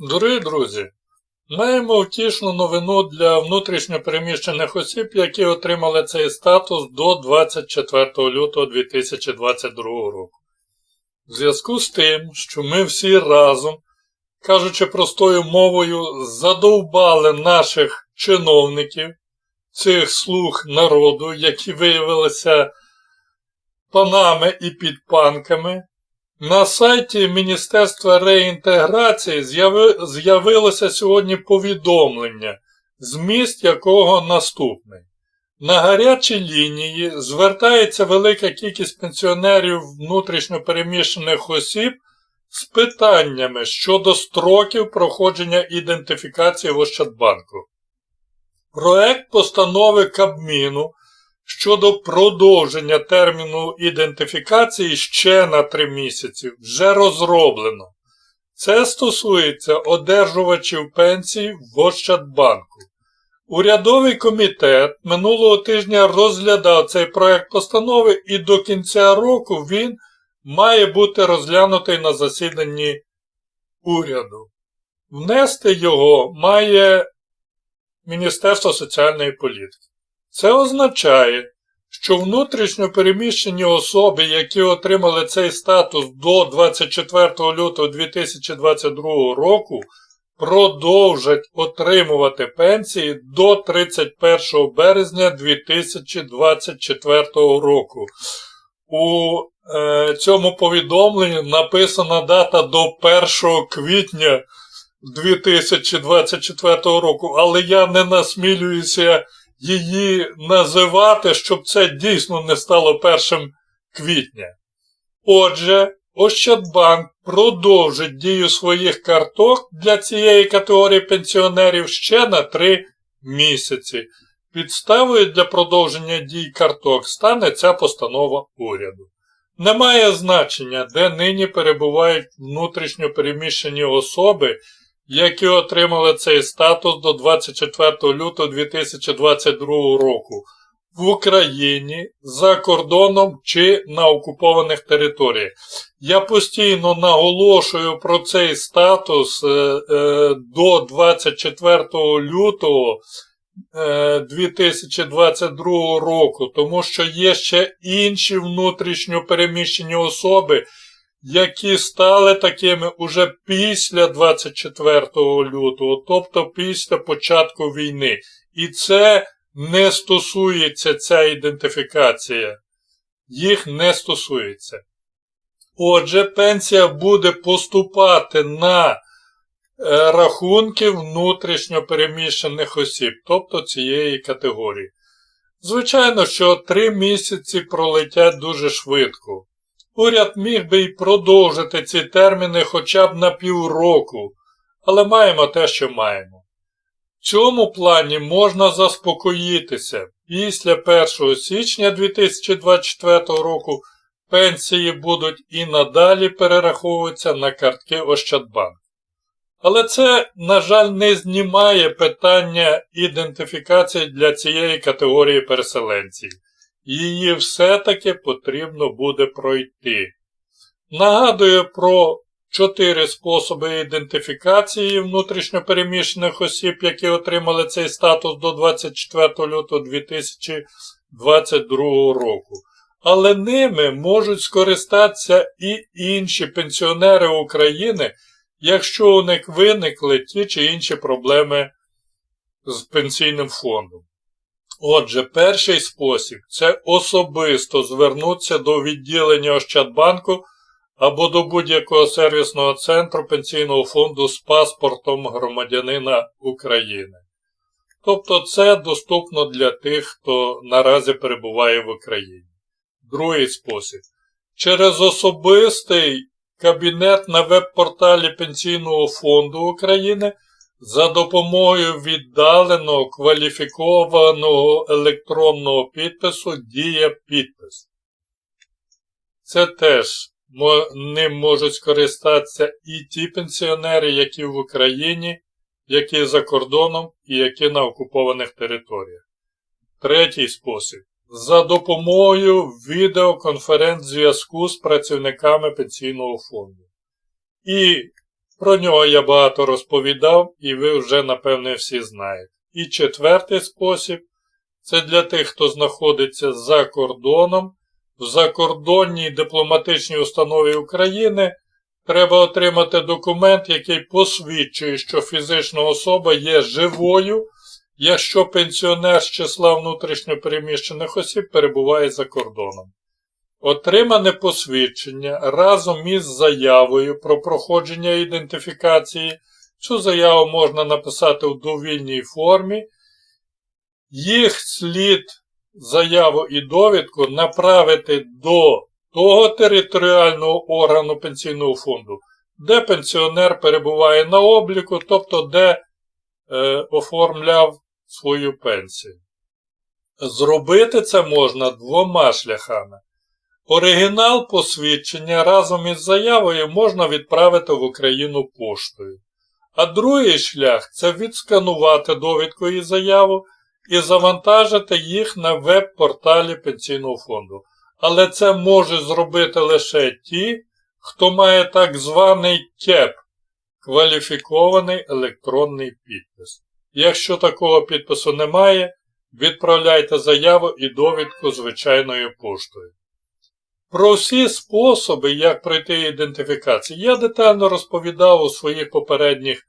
Дорогі друзі, маємо втішну новину для внутрішньопереміщених осіб, які отримали цей статус до 24 лютого 2022 року. В зв'язку з тим, що ми всі разом, кажучи простою мовою, задовбали наших чиновників, цих слуг народу, які виявилися панами і підпанками, на сайті Міністерства реінтеграції з'яви- з'явилося сьогодні повідомлення, зміст якого наступний. На гарячій лінії звертається велика кількість пенсіонерів внутрішньопереміщених осіб з питаннями щодо строків проходження ідентифікації в Ощадбанку. Проект постанови Кабміну щодо продовження терміну ідентифікації ще на 3 місяці вже розроблено. Це стосується одержувачів пенсій в Ощадбанку. Урядовий комітет минулого тижня розглядав цей проект постанови і до кінця року він має бути розглянутий на засіданні уряду. Внести його має Міністерство соціальної політики. Це означає, що внутрішньо переміщені особи, які отримали цей статус до 24 лютого 2022 року, продовжать отримувати пенсії до 31 березня 2024 року. У е, цьому повідомленні написана дата до 1 квітня 2024 року, але я не насмілююся її називати, щоб це дійсно не стало 1 квітня. Отже, Ощадбанк продовжить дію своїх карток для цієї категорії пенсіонерів ще на 3 місяці. Підставою для продовження дій карток стане ця постанова уряду. Немає значення, де нині перебувають внутрішньо переміщені особи, які отримали цей статус до 24 лютого 2022 року в Україні, за кордоном чи на окупованих територіях. Я постійно наголошую про цей статус е, е, до 24 лютого е, 2022 року, тому що є ще інші внутрішньо переміщені особи, які стали такими уже після 24 лютого, тобто після початку війни. І це не стосується ця ідентифікація. Їх не стосується. Отже, пенсія буде поступати на е, рахунки внутрішньо переміщених осіб, тобто цієї категорії. Звичайно, що 3 місяці пролетять дуже швидко. Уряд міг би й продовжити ці терміни хоча б на півроку, але маємо те, що маємо. В цьому плані можна заспокоїтися. Після 1 січня 2024 року пенсії будуть і надалі перераховуватися на картки Ощадбанк. Але це, на жаль, не знімає питання ідентифікації для цієї категорії переселенців. Її все-таки потрібно буде пройти. Нагадую про чотири способи ідентифікації внутрішньопереміщених осіб, які отримали цей статус до 24 лютого 2022 року. Але ними можуть скористатися і інші пенсіонери України, якщо у них виникли ті чи інші проблеми з пенсійним фондом. Отже, перший спосіб це особисто звернутися до відділення Ощадбанку або до будь-якого сервісного центру пенсійного фонду з паспортом громадянина України. Тобто це доступно для тих, хто наразі перебуває в Україні. Другий спосіб. Через особистий кабінет на веб-порталі Пенсійного фонду України за допомогою віддаленого кваліфікованого електронного підпису діє підпис. Це теж ним можуть скористатися і ті пенсіонери, які в Україні, які за кордоном і які на окупованих територіях. Третій спосіб. За допомогою відеоконференц-зв'язку з працівниками пенсійного фонду. І Про нього я багато розповідав, і ви вже, напевне, всі знаєте. І четвертий спосіб це для тих, хто знаходиться за кордоном. В закордонній дипломатичній установі України треба отримати документ, який посвідчує, що фізична особа є живою, якщо пенсіонер з числа внутрішньопереміщених осіб перебуває за кордоном. Отримане посвідчення разом із заявою про проходження ідентифікації. Цю заяву можна написати в довільній формі. Їх слід заяву і довідку направити до того територіального органу пенсійного фонду, де пенсіонер перебуває на обліку, тобто де е, оформляв свою пенсію. Зробити це можна двома шляхами. Оригінал посвідчення разом із заявою можна відправити в Україну поштою. А другий шлях це відсканувати довідку і заяву і завантажити їх на веб-порталі Пенсійного фонду. Але це можуть зробити лише ті, хто має так званий КЕП кваліфікований електронний підпис. Якщо такого підпису немає, відправляйте заяву і довідку звичайною поштою. Про всі способи, як пройти ідентифікацію, я детально розповідав у своїх попередніх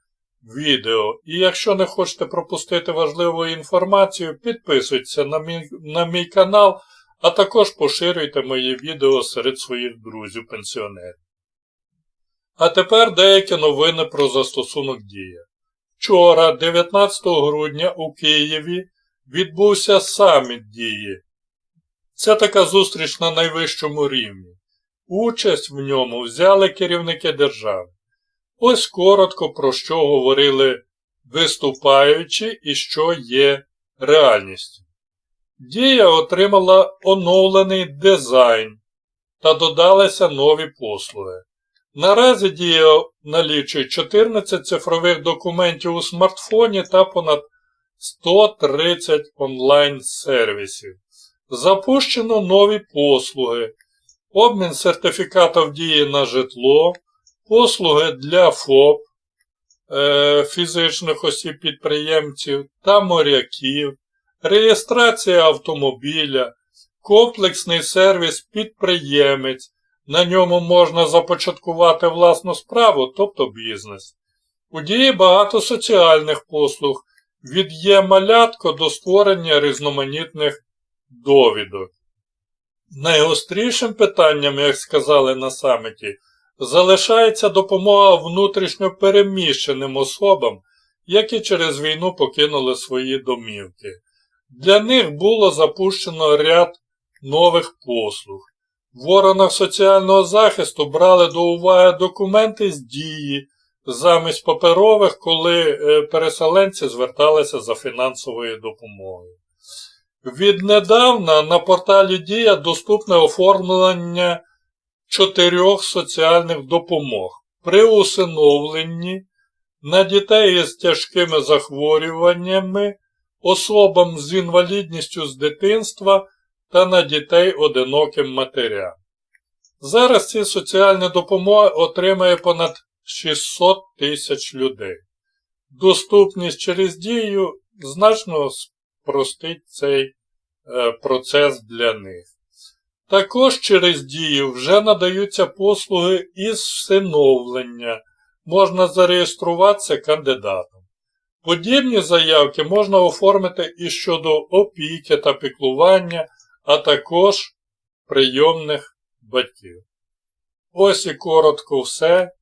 відео. І якщо не хочете пропустити важливу інформацію, підписуйтесь на мій, на мій канал, а також поширюйте мої відео серед своїх друзів-пенсіонерів. А тепер деякі новини про застосунок Дія. Вчора, 19 грудня, у Києві відбувся саміт Дії. Це така зустріч на найвищому рівні. Участь в ньому взяли керівники держави. Ось коротко про що говорили виступаючі і що є реальністю. Дія отримала оновлений дизайн та додалися нові послуги. Наразі Дія налічує 14 цифрових документів у смартфоні та понад 130 онлайн-сервісів. Запущено нові послуги, обмін сертифікатів дії на житло, послуги для ФОП, е, фізичних осіб підприємців та моряків, реєстрація автомобіля, комплексний сервіс підприємець. На ньому можна започаткувати власну справу, тобто бізнес. У дії багато соціальних послуг від є-малятко до створення різноманітних довідок. Найгострішим питанням, як сказали на саміті, залишається допомога внутрішньо переміщеним особам, які через війну покинули свої домівки. Для них було запущено ряд нових послуг. В органах соціального захисту брали до уваги документи з дії замість паперових, коли е, переселенці зверталися за фінансовою допомогою. Віднедавна на порталі Дія доступне оформлення чотирьох соціальних допомог при усиновленні на дітей із тяжкими захворюваннями, особам з інвалідністю з дитинства та на дітей одиноким матерям. Зараз ці соціальні допомоги отримає понад 600 тисяч людей. Доступність через дію значно спростить цей е, процес для них. Також через дію вже надаються послуги із всиновлення. Можна зареєструватися кандидатом. Подібні заявки можна оформити і щодо опіки та піклування, а також прийомних батьків. Ось і коротко все.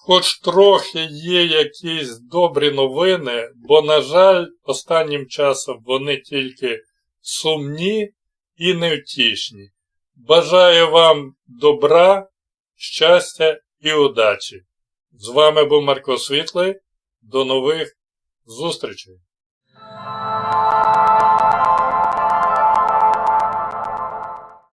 Хоч трохи є якісь добрі новини, бо, на жаль, останнім часом вони тільки сумні і невтішні. Бажаю вам добра, щастя і удачі! З вами був Марко Світлий. До нових зустрічей!